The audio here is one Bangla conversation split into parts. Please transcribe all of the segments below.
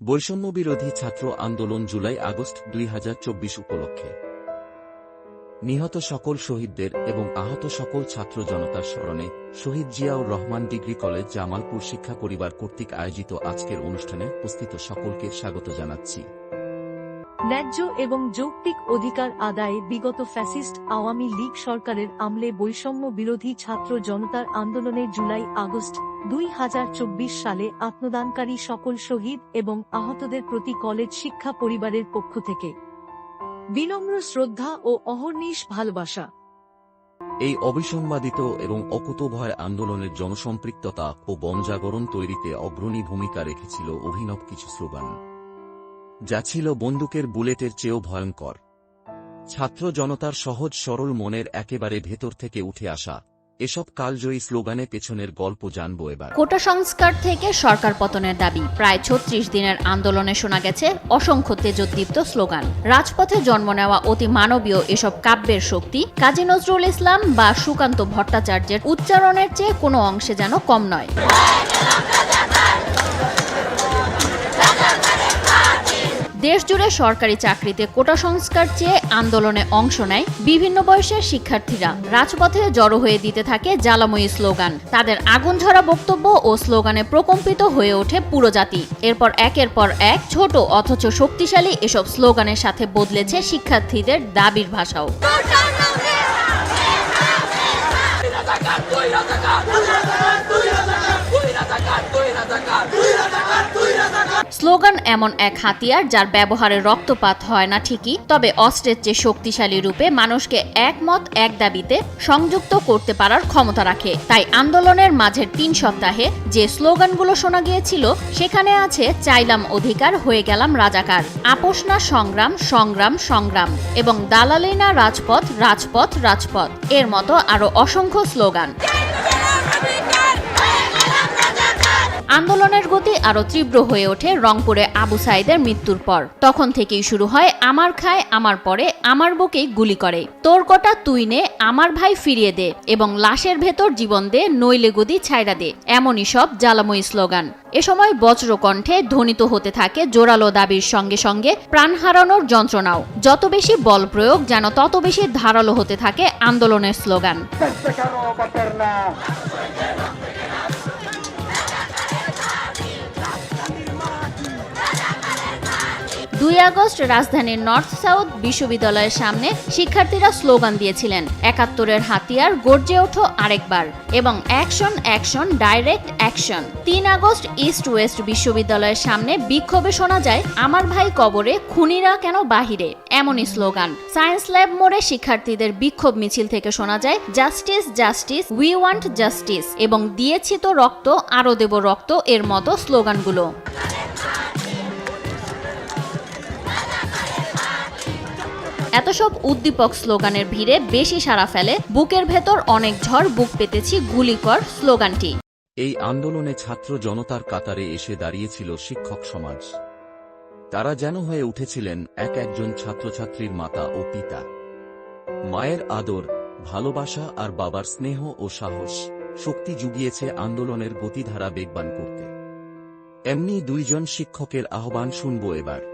বৈষম্যবিরোধী ছাত্র আন্দোলন জুলাই আগস্ট দুই হাজার চব্বিশ উপলক্ষে। নিহত সকল শহীদদের এবং আহত সকল ছাত্র জনতার স্মরণে শহীদ জিয়াউর রহমান ডিগ্রি কলেজ জামালপুর শিক্ষা পরিবার কর্তৃক আয়োজিত আজকের অনুষ্ঠানে উপস্থিত সকলকে স্বাগত জানাচ্ছি। ন্যায্য এবং যৌক্তিক অধিকার আদায়ে বিগত ফ্যাসিস্ট আওয়ামী লীগ সরকারের আমলে বৈষম্য বিরোধী ছাত্র জনতার আন্দোলনে জুলাই আগস্ট দুই হাজার চব্বিশ সালে আত্মদানকারী সকল শহীদ এবং আহতদের প্রতি কলেজ শিক্ষা পরিবারের পক্ষ থেকে। বিনম্র শ্রদ্ধা ও অহর্নিশ ভালোবাসা। এই অবিসংবাদিত এবং অকুতভয় আন্দোলনের জনসম্পৃক্ততা ও বনজাগরণ তৈরিতে অগ্রণী ভূমিকা রেখেছিল অভিনব কিছু স্লোগান। যা ছিল বন্দুকের বুলেটের চেয়েও ভয়ঙ্কর। ছাত্র জনতার সহজ সরল মনের একেবারে ভেতর থেকে উঠে আসা এসব কালজয়ী স্লোগানে পেছনের গল্প জানব এবার। কোটা সংস্কার থেকে সরকার পতনের দাবি, প্রায় ছত্রিশ দিনের আন্দোলনে শোনা গেছে অসংখ্য তেজোদ্দীপ্ত স্লোগান। রাজপথে জন্ম নেওয়া অতি মানবীয় এসব কাব্যের শক্তি কাজী নজরুল ইসলাম বা সুকান্ত ভট্টাচার্যের উচ্চারণের চেয়ে কোনো অংশে যেন কম নয়। দেশজুড়ে সরকারি চাকরিতে কোটা সংস্কার চেয়ে আন্দোলনে অংশ নেয় বিভিন্ন বয়সের শিক্ষার্থীরা রাজপথে জড়ো হয়ে দিতে থাকে জ্বালাময়ী স্লোগান তাদের আগুন ঝরা বক্তব্য ও স্লোগানে প্রকম্পিত হয়ে ওঠে পুরো জাতি এরপর একের পর এক ছোট অথচ শক্তিশালী এসব স্লোগানের সাথে বদলেছে শিক্ষার্থীদের দাবির ভাষাও স্লোগান এমন এক হাতিয়ার যার ব্যবহারে রক্তপাত হয় না ঠিকই, তবে অস্ত্রের চেয়ে শক্তিশালী রূপে মানুষকে একমত এক দাবিতে সংযুক্ত করতে পারার ক্ষমতা রাখে। তাই আন্দোলনের মাঝের তিন সপ্তাহে যে স্লোগানগুলো শোনা গিয়েছিল, সেখানে আছে, চাইলাম অধিকার, হয়ে গেলাম রাজাকার। আপোষ না সংগ্রাম সংগ্রাম সংগ্রাম। এবং দালালি না রাজপথ রাজপথ রাজপথ। এর মতো আরও অসংখ্য স্লোগান। আন্দোলনের গতি আরও তীব্র হয়ে ওঠে রংপুরে আবু সাইদের মৃত্যুর পর। তখন থেকেই শুরু হয়, আমার খায়, আমার পরে, আমার বুকেই গুলি করে। তোর কটা তুই নে, আমার ভাই ফিরিয়ে দে এবং লাশের ভেতর জীবন দে, নইলে গদি ছাইড়া দে। এমনই সব জ্বালাময়ী স্লোগান। এ সময় বজ্রকণ্ঠে ধ্বনিত হতে থাকে জোরালো দাবির সঙ্গে সঙ্গে প্রাণ হারানোর যন্ত্রণাও। যত বেশি বল প্রয়োগ, যেন তত বেশি ধারালো হতে থাকে আন্দোলনের স্লোগান। দুই আগস্ট রাজধানীর নর্থ সাউথ বিশ্ববিদ্যালয়ের সামনে শিক্ষার্থীরা স্লোগান দিয়েছিলেন, একাত্তরের হাতিয়ার গর্জে ওঠো আরেকবার এবং অ্যাকশন অ্যাকশন, ডাইরেক্ট অ্যাকশন তিন আগস্ট ইস্ট ওয়েস্ট বিশ্ববিদ্যালয়ের সামনে বিক্ষোভে শোনা যায়, আমার ভাই কবরে, খুনিরা কেন বাহিরে? এমনই স্লোগান। সায়েন্স ল্যাব মোড়ে শিক্ষার্থীদের বিক্ষোভ মিছিল থেকে শোনা যায়, justice justice, we want justice এবং দিয়েছি তো রক্ত আরও দেব রক্ত এর মতো স্লোগানগুলো। এত সব উদ্দীপক স্লোগানের ভিড়ে বেশি সাড়া ফেলে, বুকের ভেতর অনেক ঝড়, বুক পেতেছি গুলিকর স্লোগানটি। এই আন্দোলনে ছাত্র জনতার কাতারে এসে দাঁড়িয়েছিল শিক্ষক সমাজ। তারা যেন হয়ে উঠেছিলেন এক একজন ছাত্রছাত্রীর মাতা ও পিতা। মায়ের আদর, ভালোবাসা আর বাবার স্নেহ ও সাহস শক্তি জুগিয়েছে আন্দোলনের গতিধারা বেগবান করতে। এমনি দুইজন শিক্ষকের আহ্বান শুনব এবার।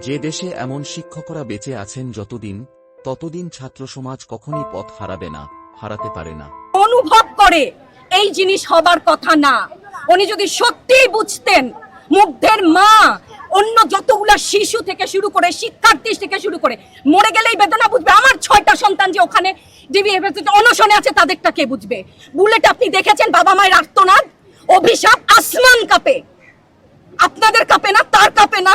যে দেশে এমন শিক্ষকরা বেঁচে আছেন যতদিন, ততদিন ছাত্র সমাজ কখনই পথ হারাবে না, হারাতে পারে না। অনুভব করে, এই জিনিস হবার কথা না। উনি যদি সত্যিই বুঝতেন, মুগ্ধের মা, অন্য যতগুলা শিশু থেকে শুরু করে, শিক্ষার্থী থেকে শুরু করে, মরে গেলেই বেদনা বুঝবে। আমার ছয়টা সন্তান যে ওখানে অনশনে আছে, তাদেরটা কে বুঝবে? বুলেট আপনি দেখেছেন, বাবা মায়ের আর্তনাদ, অভিশাপ, আসমান কাপে। আপনাদের কাপে না, তার কাপে না?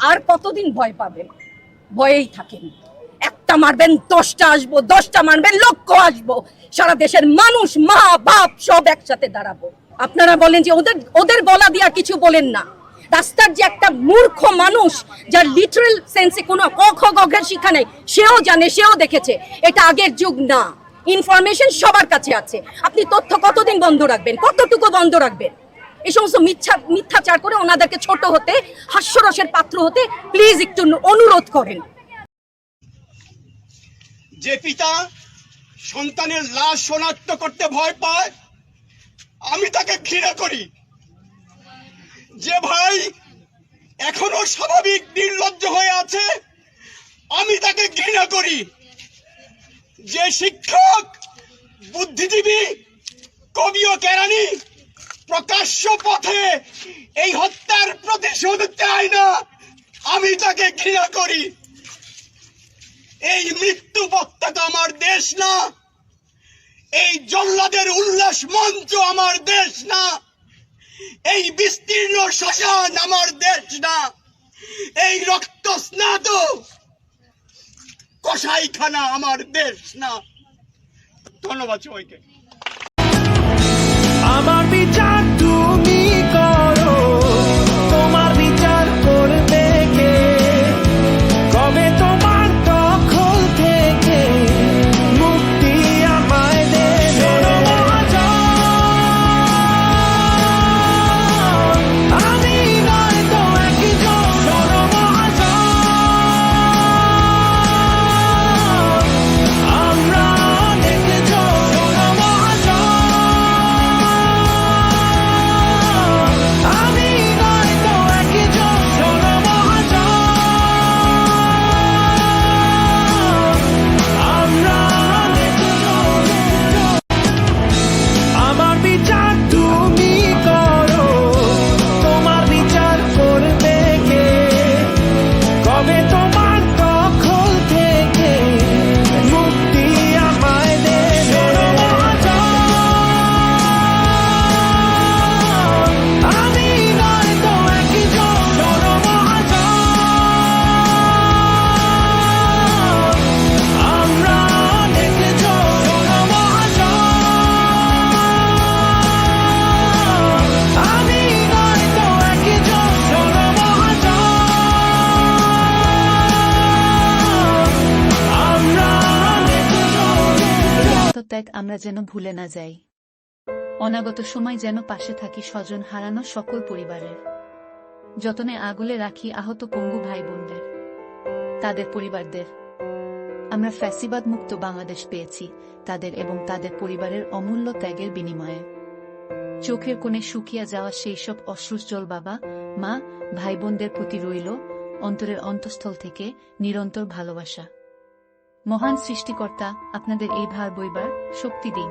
আর কতদিন ভয় পাবেন? ভয়েই থাকেন। একটা মারবেন, দশটা আসব, দশটা মারবেন, লক্ষ আসব। সারা দেশের মানুষ, মা, বাপ সব একসাথে দাঁড়াবো। আপনারা বলেন যে ওদের ওদের বলা দিয়া কিছু বলেন না। রাস্তার যে একটা মূর্খ মানুষ, যার লিটারাল সেন্সে কোনো ক খ গঘের শিক্ষা নেই, সেও জানে, সেও দেখেছে। এটা আগের যুগ না। ইনফরমেশন সবার কাছে আছে। আপনি তথ্য কতদিন বন্ধ রাখবেন? কতটুকু বন্ধ রাখবেন? এই সমস্ত মিথ্যা, মিথ্যাচার করে ওনাদেরকে ছোট হতে, হাস্যরসের পাত্র হতে প্লিজ একটু অনুরোধ করেন। যে পিতা সন্তানের লাশ শনাক্ত করতে ভয় পায়, আমি তাকে ঘৃণা করি। যে ভাই এখনও স্বাভাবিক নির্লজ্জ হয়ে আছে, আমি তাকে ঘৃণা করি। যে শিক্ষক, বুদ্ধিজীবী, কবি ও কেরানি প্রকাশ্য পথে এই হত্যার প্রতিশোধ চায় না। আমি তাকে ঘৃণা করি। এই মৃত্যু আমার দেশ না। এই জল্লাদের উল্লাস মঞ্চ আমার দেশ না। এই বিস্তীর্ণ শ্মশান আমার দেশ না। এই রক্ত স্নাত কসাইখানা আমার দেশ না। ধন্যবাদ সবাইকে। যেন ভুলে না যাই। অনাগত সময় যেন পাশে থাকি স্বজন হারানো সকল পরিবারের। যতনে আগুলে রাখি আহত পঙ্গু ভাই বোনদের তাদের পরিবারদের। আমরা ফ্যাসিবাদ মুক্ত বাংলাদেশ পেয়েছি, তাদের এবং তাদের পরিবারের অমূল্য ত্যাগের বিনিময়ে। চোখের কোণে শুকিয়ে যাওয়া সেই সব অশ্রুজল বাবা, মা ভাই বোনদের প্রতি রইল অন্তরের অন্তঃস্থল থেকে নিরন্তর ভালোবাসা। মহান সৃষ্টিকর্তা আপনাদের এই ভার বইবার শক্তি দিন।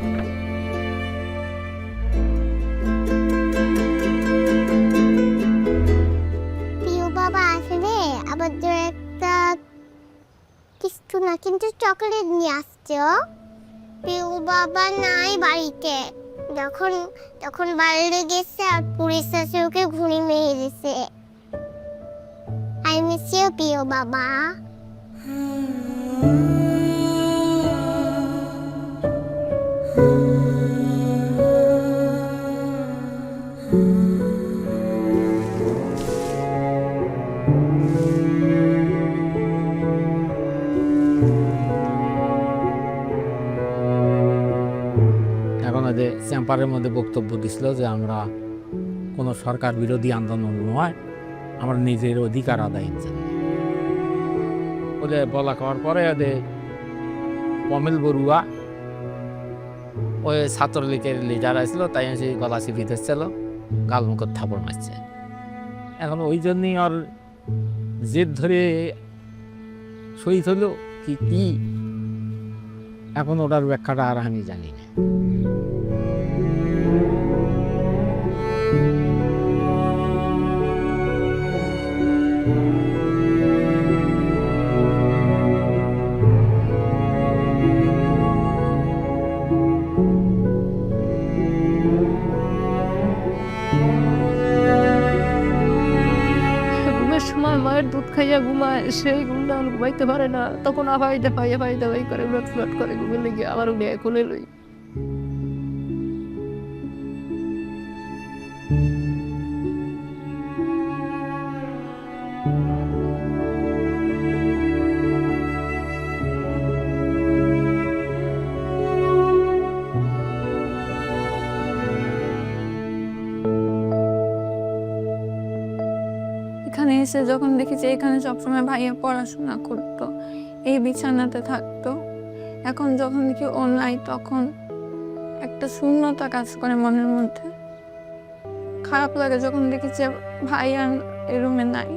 কিছু না, কিন্তু চকলেট নিয়ে আসছে, ও। প্রিয় বাবা নাই বাড়িতে। যখন, তখন বাইরে গেছে আর পুলিশ এসে ওকে ঘুড়ি মেরে দিছে আই মিস ইউ পিউ বাবা। চেম্পারের মধ্যে বক্তব্য দিছিল যে আমরা কোনো সরকার বিরোধী আন্দোলন নয়, আমরা নিজের অধিকার আদায়ের জন্য ওদের বলা করার পরে ওদের পমেল বড়ুয়া ওই ছাত্রলীগের লিডার আসছিল তাই সেই গলা চিপি ধরছিল, গাল মুখত থাপড় মারছে। এখন ওই জন্যই আর জেদ ধরে শহীদ হলো কি কি? এখন ওটার ব্যাখ্যাটা আর আমি জানি না। ঘুমায় সেই গুন্ডা ঘুমাইতে পারে না। তখন আফাইতে পাইয়া পাইতে পাই করে উলট ফ্লট করে ঘুমিয়ে লেগে আবার উনি এখনই লই। এসে যখন দেখেছি এখানে সবসময় ভাইয়া পড়াশোনা করতো, এই বিছানাতে থাকতো, এখন যখন দেখি ও নাই তখন একটা শূন্যতা কাজ করে মনের মধ্যে। খারাপ লাগে যখন দেখি যে ভাইয়া এই রুমে নাই।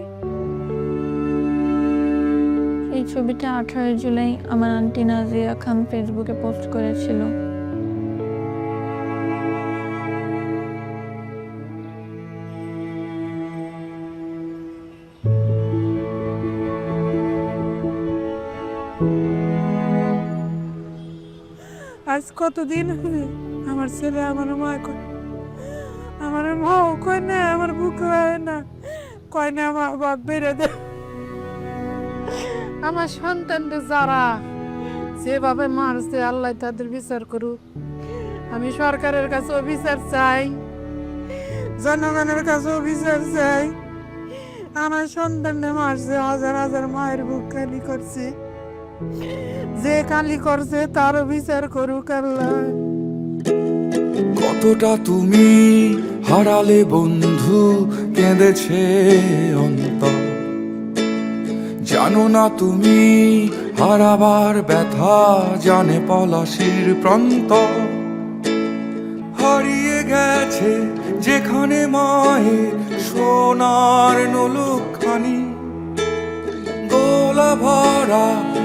এই ছবিটা আঠারো জুলাই আমার আন্টি নাজিয়া খান ফেসবুকে পোস্ট করেছিল। আজ কতদিন হলে আমার ছেলে আমার মা করে আমার মাও কয় না, আমার বুক হয় না। কয় না, আমার বাপ বেড়ে দে। আমার সন্তানদের যারা যেভাবে মারছে, আল্লাহ তাদের বিচার করুক। আমি সরকারের কাছেও বিচার চাই। জনগণের কাছেও বিচার চাই। আমার সন্তানদের মারছে, হাজার হাজার মায়ের বুক খালি করছে। যে কালি করছে তার বিচার করুক কতটা তুমি হারালে বন্ধু কেঁদেছে অন্তর। জানো না তুমি হারাবার ব্যথা জানে পলাশির প্রান্ত। হারিয়ে গেছে যেখানে মায়ের সোনার নলুকখানি গোলা ভরা